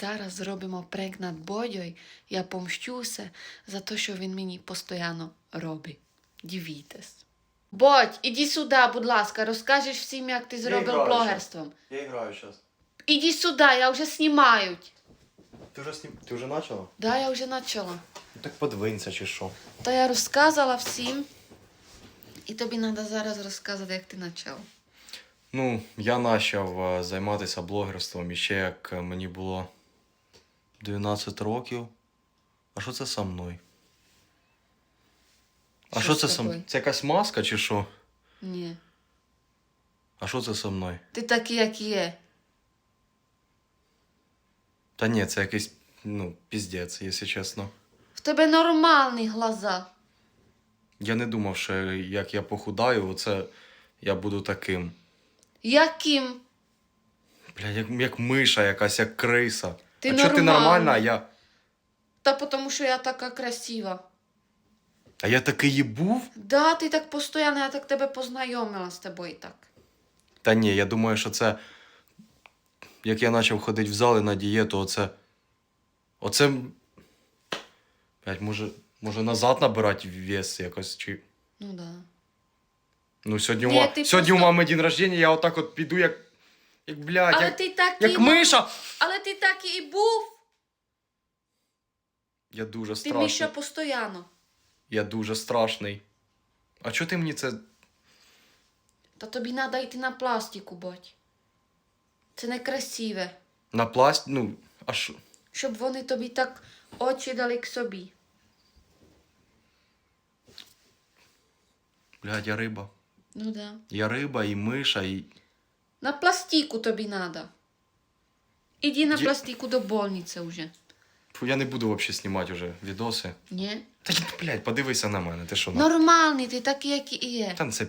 Зараз зробимо пренк над Бодьою. Я помщуся за те, що він мені постійно робить. Дивіться. Бодь, іди сюди, будь ласка, розкажеш всім, як ти зробив граю блогерством. Я играю сейчас. Іди сюди, я вже знімають. Ты уже сним... Ты уже начала? Да, я вже почала. Ну, так подвинься чи що. То я розказала всім. І тобі треба зараз розказати, як ти почав. Ну, я почав е, займатися блогерством іще як мені було 12 років. А що це со мною? А Що це со тобою? Це якась маска чи що? Ні. А що це со мною? Ти такий, як є. Та ні, це якийсь, ну, піздець, якщо чесно. В тебе нормальні глаза. Я не думав, що як я похудаю, оце я буду таким. Яким? Бля, як, як миша якась, як криса. Ти а чого ти нормальна, а я. Та тому що я така красива. А я такий і був? Да, ти так постійно, я так тебе познайомила з тобою так. Та ні, я думаю, що це. Як я почав ходити в зали на дієту, оце. Оце. Може, може назад набирати вес якось чи. Ну да. Ну, сьогодні, у, Ні, ти сьогодні у мами день рождення, я отак от піду, як. Як, блядь, Але як, ти такий. як миша. Але ти так і був. Я дуже Ти страшний. Міша постійно. Я дуже страшний. А чого ти мені це. Та тобі треба йти на пластику, бодь. Це некрасиве. На пласт. Ну, а що? Щоб вони тобі так очі дали к собі. Блядь, я риба. Ну да. Я риба і миша, і. На пластику тобі треба. Іди на Я- пластику до больниці вже. Фу, я не буду взагалі знімати вже відоси. Ні? Та, блядь, подивися на мене, ти що? на- Нормальний, ти такий, як і є. Та це